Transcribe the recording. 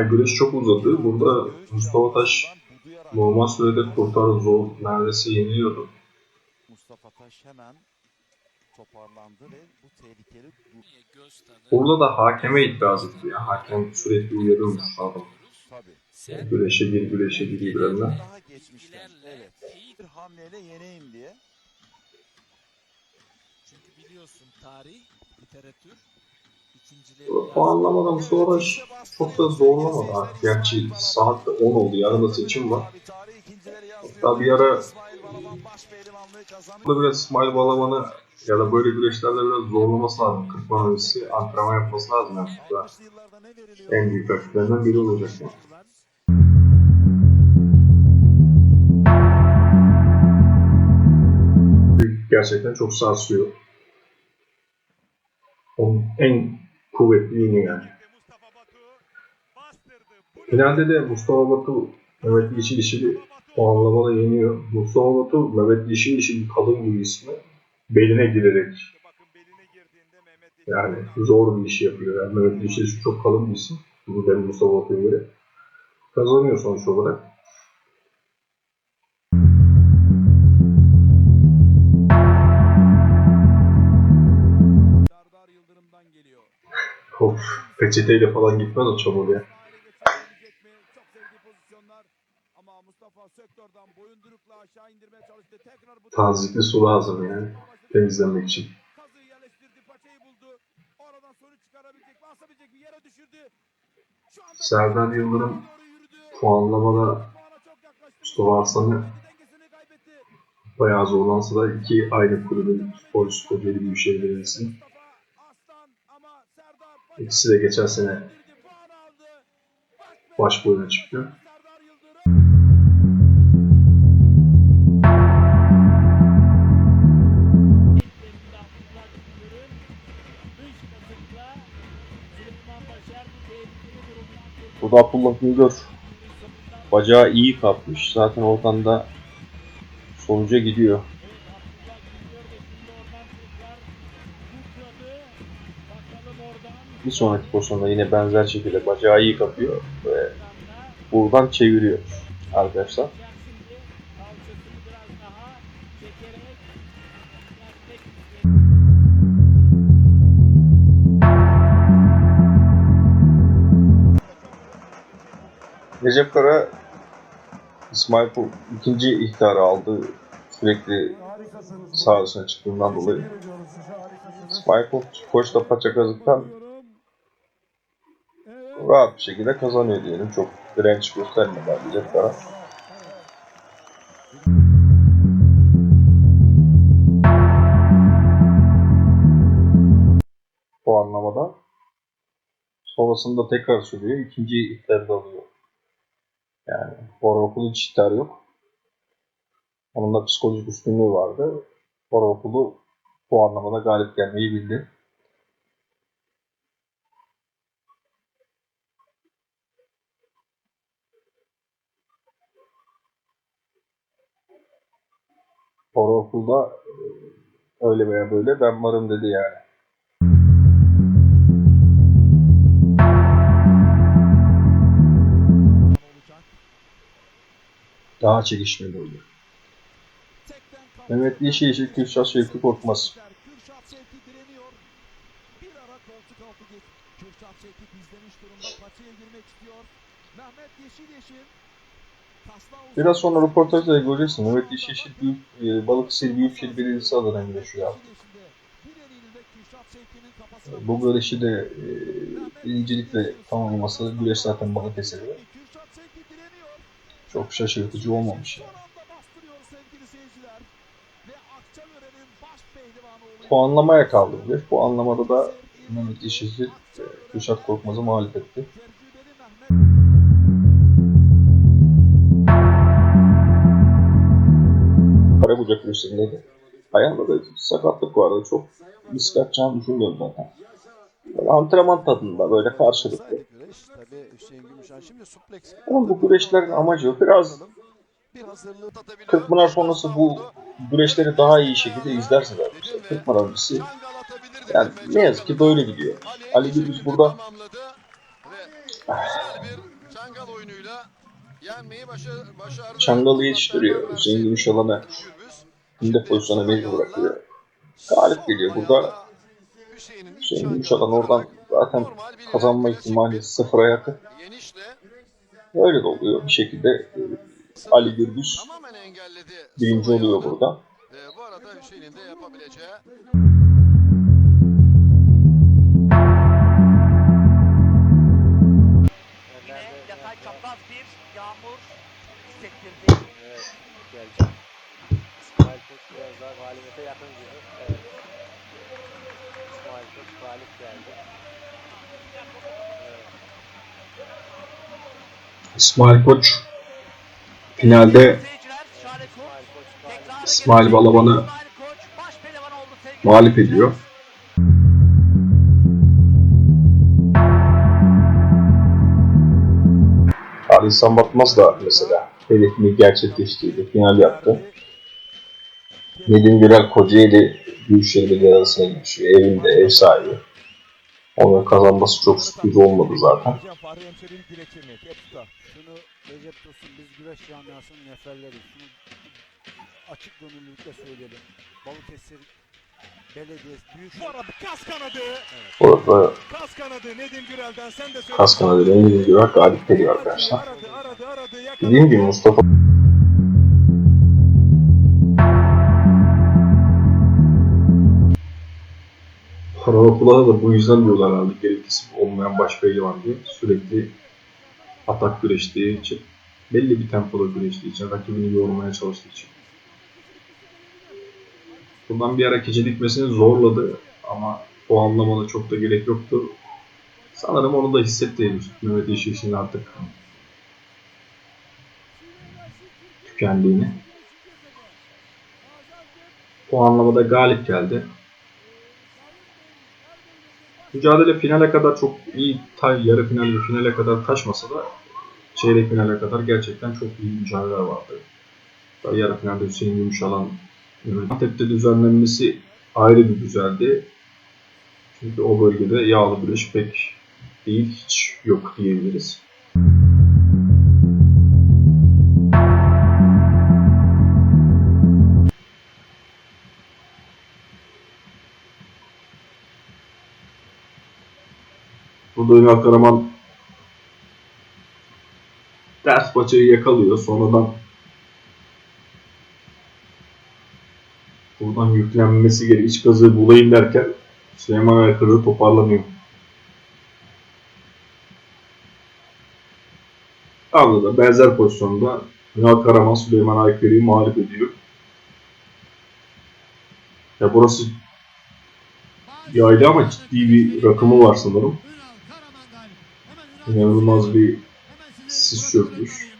Ha, güreş çok uzadı. Burada Mustafa Taş normal sürede kurtardı. Zor neredeyse yeniliyordu. Mustafa Taş hemen toparlandı ve bu tehlikeli Burada da hakeme itiraz etti. Ya. Hakem sürekli uyarıyormuş adam. tabii. Güreşe gir, güreşe gir gibilerinden. Daha geçmişten evet. Bir hamleyle yeneyim diye. Çünkü biliyorsun tarih, literatür. Puanlamadan sonra çok da zorlamadı. Gerçi saat de 10 oldu. Yarın da seçim var. Hatta bir ara. Burada biraz İsmail Balaban'ı ya da böyle güreşlerde biraz zorlaması lazım. 40 öncesi antrenman yapması lazım. Yani. Bu da 60'lı yıllarda ne veriliyor? en büyük rakiplerinden biri olacak. Yani. Gerçekten çok sarsıyor. En kuvvetli yönü yani. Finalde de Mustafa Batu Mehmet Yeşil İşil'i puanlamada yeniyor. Mustafa Batu Mehmet Yeşil İşil kalın gibi ismi beline girerek yani zor bir iş yapıyor. Yani Mehmet Yeşil çok kalın bir isim. Bu benim Mustafa Batu'ya göre. Kazanıyor sonuç olarak. Peçeteyle falan gitmez o çamur ya. Tazikli su lazım yani temizlenmek için. Serdar Yıldırım puanlamada. Mustafa kaybetti. bayağı zorlansa da iki aynı kulübün Belediyesi'nin Mustafa Aslan ama Serdar ikisi de geçen sene baş boyuna çıkıyor. Bu da Abdullah Güngör. Bacağı iyi kapmış. Zaten oradan da sonuca gidiyor. Bir sonraki pozisyonda yine benzer şekilde bacağı iyi kapıyor ve buradan çeviriyor arkadaşlar. Recep Kara İsmail Kul ikinci ihtarı aldı. Sürekli sağ dışına çıktığından dolayı. İsmail Kul koç da paça kazıktan rahat bir şekilde kazanıyor diyelim. Çok direnç göstermeden Recep Kara. Bu anlamada. Sonrasında tekrar sürüyor. İkinci ihtarı da alıyor. Yani Orokulu hiç ihtarı yok. Onun da psikolojik üstünlüğü vardı. Orokulu bu anlamada galip gelmeyi bildi. Orokul'da e, öyle veya böyle ben varım dedi yani. Daha çekişmeli oluyor. Mehmet Yeşil Yeşil Kürşat Şevki Korkmaz. Kürşat Şevki dizlemiş durumda. Paçaya girmek istiyor. Mehmet Yeşil Yeşil. Biraz sonra röportajda göreceksin. Mehmet Yeşil Büyük, e, Balıkesir Büyükşehir Belediyesi adına güreşiyor abi. Bir eliyle Kürşat Şevki'nin kafasına Bu güreşi de e, birincilikle tamamlaması güreş zaten Şevki direniyor. Çok şaşırtıcı olmamış yani. Puanlamaya kaldı güreş. Bu anlamada da Mehmet Yeşil Yeşil e, Kürşat Korkmaz'ı mağlup etti. Karabucak güreşlerindeydi. Ayağında da sakatlık vardı. Çok risk atacağını düşünmüyorum zaten. Böyle antrenman tadında böyle karşılıklı. Ama bu güreşlerin amacı biraz bir hazırlığı tatabiliyor. Kırkpınar sonrası bu güreşleri daha iyi şekilde izlersiniz arkadaşlar. Kırkpınar öncesi Çangal atabilirdi. yani ne yazık ki böyle gidiyor. Ali Gürbüz burada. Çangalı yetiştiriyor. Hüseyin Gümüşalan'ı Önde pozisyona mecbur bırakıyor. Galip geliyor. Burada çangalı Gümüşalan oradan zaten kazanma ihtimali sıfıra yakın. Öyle de oluyor. Bir şekilde e, Ali Gürbüz birinci oluyor burada. Bu arada Hüseyin'in de yapabileceği galibiyete yakın gibi. Evet. Koç galip geldi. Evet. İsmail Koç finalde İsmail Balaban'ı mağlup ediyor. Ali İhsan Batmaz da mesela hedefini gerçekleştirdi. Final yaptı. Nedim Gürel Kocaeli Büyükşehir Belediye arasına geçiyor. Evinde ev sahibi. Onun kazanması çok sürpriz olmadı zaten. Hocam Fahri Hemşeri'nin. Şunu Recep Tosun biz güreş camiasının neferleriyiz. Şunu açık gönüllülükle söyleyelim. Balıkesir Belediyesi büyük Bu arada kas kanadı. Burada Kas kanadı Nedim Gürel'den sen de söyle. Kaskan'a da Nedim Gürel galip geliyor arkadaşlar. Aradı aradı aradı yakaladı. Dediğim gibi Mustafa Karaokul'a da bu yüzden diyorlar herhalde gerekçesi olmayan baş pehlivan diye. Sürekli atak güreştiği için, belli bir tempoda güreştiği için, rakibini yormaya çalıştığı için. Buradan bir ara keçe dikmesini zorladı ama o anlamada çok da gerek yoktu. Sanırım onu da hissetti henüz. Mehmet Yeşilçin artık tükendiğini. O anlamada galip geldi. Mücadele finale kadar çok iyi, yarı final ve finale kadar taşmasa da çeyrek finale kadar gerçekten çok iyi mücadeleler vardı. Daha Yarı finalde Hüseyin Gümüşalan Antep'te düzenlenmesi ayrı bir güzeldi. Çünkü o bölgede yağlı güreş pek değil, hiç yok diyebiliriz. Burada Ünal Karaman ters paçayı yakalıyor. Sonradan buradan yüklenmesi gerekiyor. İç gazı bulayım derken Süleyman Aykırı toparlanıyor. Arada da benzer pozisyonda Ünal Karaman Süleyman Aykırı'yı mağlup ediyor. Ya burası yaylı ama ciddi bir rakımı var sanırım. İnanılmaz bir sis çökmüş.